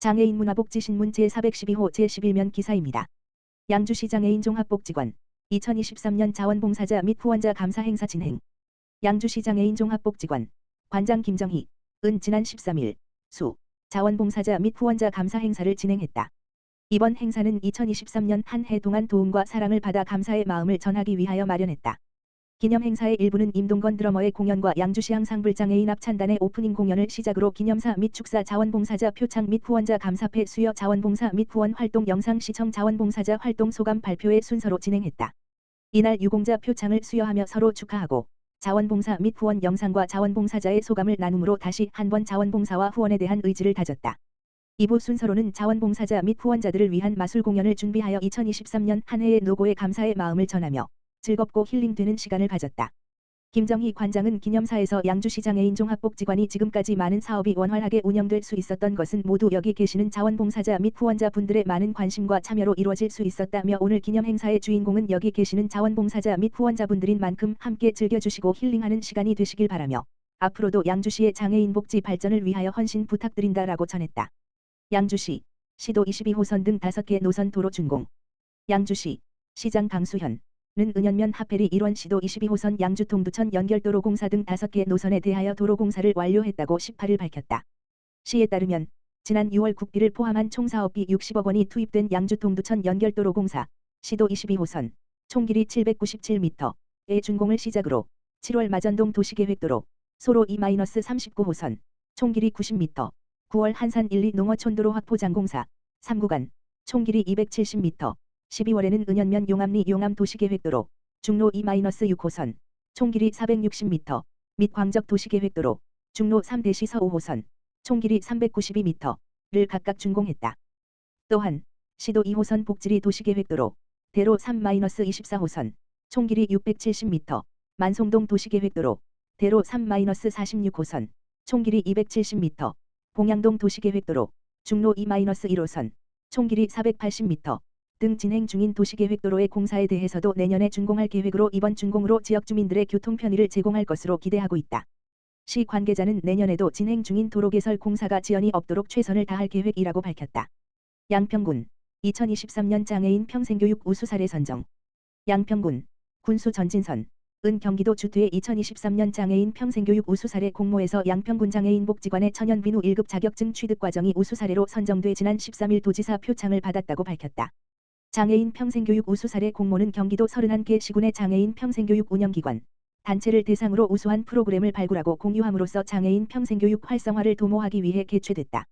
장애인 문화복지신문 제412호 제11면 기사입니다. 양주시 장애인 종합복지관 2023년 자원봉사자 및 후원자 감사 행사 진행 양주시 장애인 종합복지관 관장 김정희 은 지난 13일 수 자원봉사자 및 후원자 감사 행사를 진행했다. 이번 행사는 2023년 한 해 동안 도움과 사랑을 받아 감사의 마음을 전하기 위하여 마련했다. 기념 행사의 일부는 임동건 드러머의 공연과 양주시 항상불장 애인 합찬단의 오프닝 공연을 시작으로 기념사 및 축사 자원봉사자 표창 및 후원자 감사패 수여 자원봉사 및 후원 활동 영상 시청 자원봉사자 활동 소감 발표의 순서로 진행했다. 이날 유공자 표창을 수여하며 서로 축하하고 자원봉사 및 후원 영상과 자원봉사자의 소감을 나눔으로 다시 한번 자원봉사와 후원에 대한 의지를 다졌다. 2부 순서로는 자원봉사자 및 후원자들을 위한 마술 공연을 준비하여 2023년 한 해의 노고에 감사의 마음을 전하며 즐겁고 힐링되는 시간을 가졌다. 김정희 관장은 기념사에서 양주시 장애인 종합복지관이 지금까지 많은 사업이 원활하게 운영될 수 있었던 것은 모두 여기 계시는 자원봉사자 및 후원자분들의 많은 관심과 참여로 이루어질 수 있었다며 오늘 기념 행사의 주인공은 여기 계시는 자원봉사자 및 후원자분들인 만큼 함께 즐겨주시고 힐링하는 시간이 되시길 바라며 앞으로도 양주시의 장애인 복지 발전을 위하여 헌신 부탁드린다라고 전했다. 양주시, 시도 22호선 등 5개 노선 도로 준공. 양주시, 시장 강수현, 는 은연면 하펠이 1원 시도 22호선 양주 동두천 연결도로 공사 등 5개 노선에 대하여 도로 공사를 완료했다고 18일 밝혔다. 시에 따르면 지난 6월 국비를 포함한 총 사업비 60억 원이 투입된 양주 동두천 연결도로 공사 시도 22호선 총 길이 797m의 준공을 시작으로 7월 마전동 도시계획도로 소로 2-39호선 총 길이 90m 9월 한산 1, 2 농어촌도로 확포 장공사 3구간 총 길이 270m 12월에는 은연면 용암리 용암 도시계획도로 중로 2-6호선 총 길이 460m 및 광적 도시계획도로 중로 3대시서 5호선 총 길이 392m를 각각 준공했다. 또한 시도 2호선 복지리 도시계획도로 대로 3-24호선 총 길이 670m 만송동 도시계획도로 대로 3-46호선 총 길이 270m 봉양동 도시계획도로 중로 2-1호선 총 길이 480m 등 진행 중인 도시계획도로의 공사에 대해서도 내년에 준공할 계획으로 이번 준공으로 지역 주민들의 교통 편의를 제공할 것으로 기대하고 있다. 시 관계자는 내년에도 진행 중인 도로 개설 공사가 지연이 없도록 최선을 다할 계획이라고 밝혔다. 양평군 2023년 장애인 평생교육 우수 사례 선정 양평군 군수 전진선 은 경기도 주투의 2023년 장애인 평생교육 우수 사례 공모에서 양평군 장애인 복지관의 천연 비누 1급 자격증 취득 과정이 우수 사례로 선정돼 지난 13일 도지사 표창을 받았다고 밝혔다. 장애인 평생교육 우수 사례 공모는 경기도 31개 시군의 장애인 평생교육 운영기관, 단체를 대상으로 우수한 프로그램을 발굴하고 공유함으로써 장애인 평생교육 활성화를 도모하기 위해 개최됐다.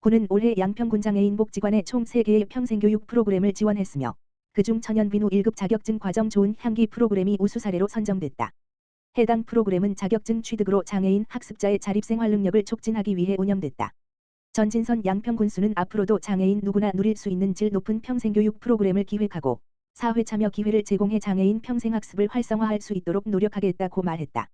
군은 올해 양평군 장애인 복지관에 총 3개의 평생교육 프로그램을 지원했으며 그중 천연비누 1급 자격증 과정 좋은 향기 프로그램이 우수 사례로 선정됐다. 해당 프로그램은 자격증 취득으로 장애인 학습자의 자립생활 능력을 촉진하기 위해 운영됐다. 전진선 양평군수는 앞으로도 장애인 누구나 누릴 수 있는 질 높은 평생교육 프로그램을 기획하고 사회 참여 기회를 제공해 장애인 평생학습을 활성화할 수 있도록 노력하겠다고 말했다.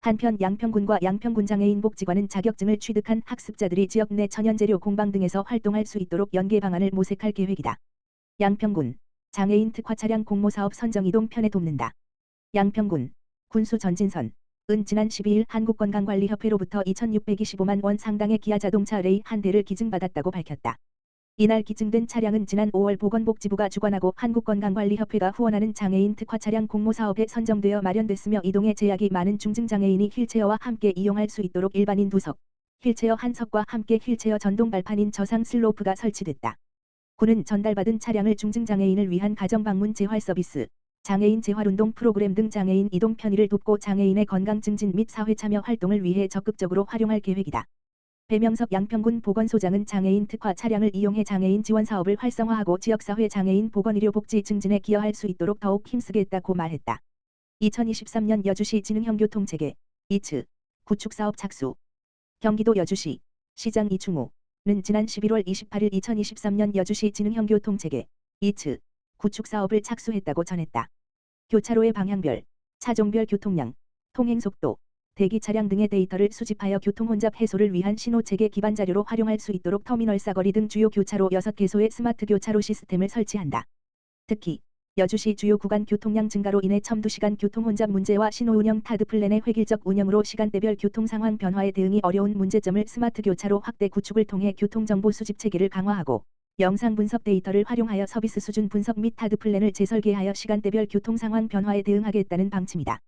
한편 양평군과 양평군 장애인 복지관은 자격증을 취득한 학습자들이 지역 내 천연재료 공방 등에서 활동할 수 있도록 연계 방안을 모색할 계획이다. 양평군 장애인 특화 차량 공모사업 선정 이동 편에 돕는다. 양평군 군수 전진선 은 지난 12일 한국건강관리협회로부터 2,625만 원 상당의 기아 자동차 레이 한 대를 기증받았다고 밝혔다. 이날 기증된 차량은 지난 5월 보건복지부가 주관하고 한국건강관리협회가 후원하는 장애인 특화 차량 공모 사업에 선정되어 마련됐으며 이동에 제약이 많은 중증장애인이 휠체어와 함께 이용할 수 있도록 일반인 두석, 휠체어 한 석과 함께 휠체어 전동 발판인 저상 슬로프가 설치됐다. 군은 전달받은 차량을 중증장애인을 위한 가정방문 재활 서비스, 장애인 재활운동 프로그램 등 장애인 이동 편의를 돕고 장애인의 건강 증진 및 사회 참여 활동을 위해 적극적으로 활용할 계획이다. 배명석 양평군 보건소장은 장애인 특화 차량을 이용해 장애인 지원 사업을 활성화하고 지역사회 장애인 보건의료 복지 증진에 기여할 수 있도록 더욱 힘쓰겠다고 말했다. 2023년 여주시 지능형 교통체계 2츠 구축사업 착수 경기도 여주시 시장 이충우는 지난 11월 28일 2023년 여주시 지능형 교통체계 2츠 구축 사업을 착수했다고 전했다. 교차로의 방향별, 차종별 교통량, 통행 속도, 대기 차량 등의 데이터를 수집하여 교통 혼잡 해소를 위한 신호 체계 기반 자료로 활용할 수 있도록 터미널 사거리 등 주요 교차로 6개소의 스마트 교차로 시스템을 설치한다. 특히 여주시 주요 구간 교통량 증가로 인해 첨두시간 교통 혼잡 문제와 신호 운영 타드 플랜의 획일적 운영으로 시간대별 교통 상황 변화에 대응이 어려운 문제점을 스마트 교차로 확대 구축을 통해 교통정보 수집 체계를 강화하고 영상 분석 데이터를 활용하여 서비스 수준 분석 및 타드 플랜을 재설계하여 시간대별 교통 상황 변화에 대응하겠다는 방침이다.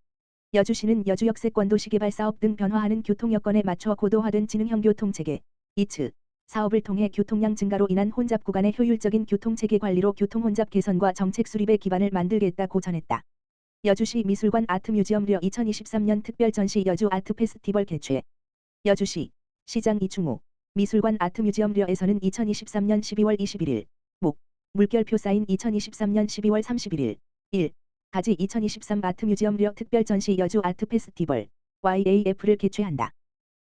여주시는 여주 역세권 도시개발 사업 등 변화하는 교통 여건에 맞춰 고도화된 지능형 교통체계 이츠 사업을 통해 교통량 증가로 인한 혼잡 구간의 효율적인 교통체계 관리로 교통 혼잡 개선과 정책 수립의 기반을 만들겠다고 전했다. 여주시 미술관 아트뮤지엄 려 2023년 특별 전시 여주 아트 페스티벌 개최 여주시 시장 이충우 미술관 아트뮤지엄 려에서는 2023년 12월 21일 목 물결표 사인 2023년 12월 31일 1 가지 2023 아트뮤지엄 려 특별 전시 여주 아트 페스티벌 YAF를 개최한다.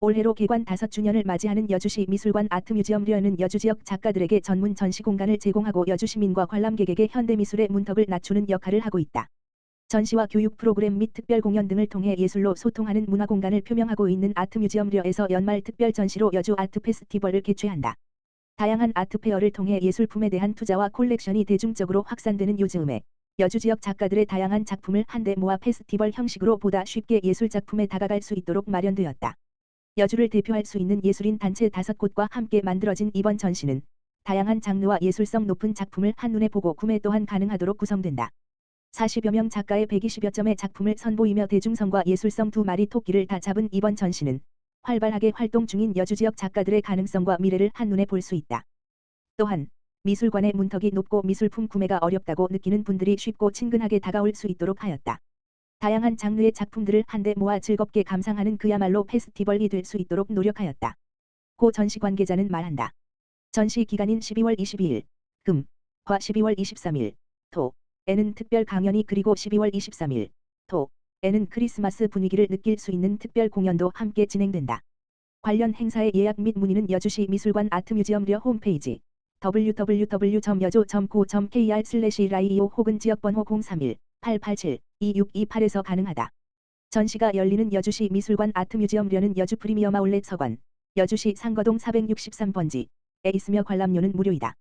올해로 개관 5주년을 맞이하는 여주시 미술관 아트뮤지엄 려는 여주 지역 작가들에게 전문 전시 공간을 제공하고 여주 시민과 관람객에게 현대미술의 문턱을 낮추는 역할을 하고 있다. 전시와 교육 프로그램 및 특별 공연 등을 통해 예술로 소통하는 문화 공간을 표명하고 있는 아트뮤지엄 려에서 연말 특별 전시로 여주 아트 페스티벌을 개최한다. 다양한 아트 페어를 통해 예술품에 대한 투자와 콜렉션이 대중적으로 확산되는 요즘에 여주 지역 작가들의 다양한 작품을 한데 모아 페스티벌 형식으로 보다 쉽게 예술 작품에 다가갈 수 있도록 마련되었다. 여주를 대표할 수 있는 예술인 단체 다섯 곳과 함께 만들어진 이번 전시는 다양한 장르와 예술성 높은 작품을 한눈에 보고 구매 또한 가능하도록 구성된다. 40여 명 작가의 120여 점의 작품을 선보이며 대중성과 예술성 두 마리 토끼를 다 잡은 이번 전시는 활발하게 활동 중인 여주 지역 작가들의 가능성과 미래를 한눈에 볼 수 있다. 또한 미술관의 문턱이 높고 미술품 구매가 어렵다고 느끼는 분들이 쉽고 친근하게 다가올 수 있도록 하였다. 다양한 장르의 작품들을 한데 모아 즐겁게 감상하는 그야말로 페스티벌이 될 수 있도록 노력하였다. 고 전시 관계자는 말한다. 전시 기간인 12월 22일 금, 과 12월 23일 토, 에는 특별 강연이 그리고 12월 23일 토, 에는 크리스마스 분위기를 느낄 수 있는 특별 공연도 함께 진행된다. 관련 행사의 예약 및 문의는 여주시 미술관 아트뮤지엄 려 홈페이지 www.여주.co.kr/라이오 혹은 지역번호 031-887-2628에서 가능하다. 전시가 열리는 여주시 미술관 아트뮤지엄 려는 여주 프리미엄 아울렛 서관, 여주시 상거동 463번지 에 있으며 관람료는 무료이다.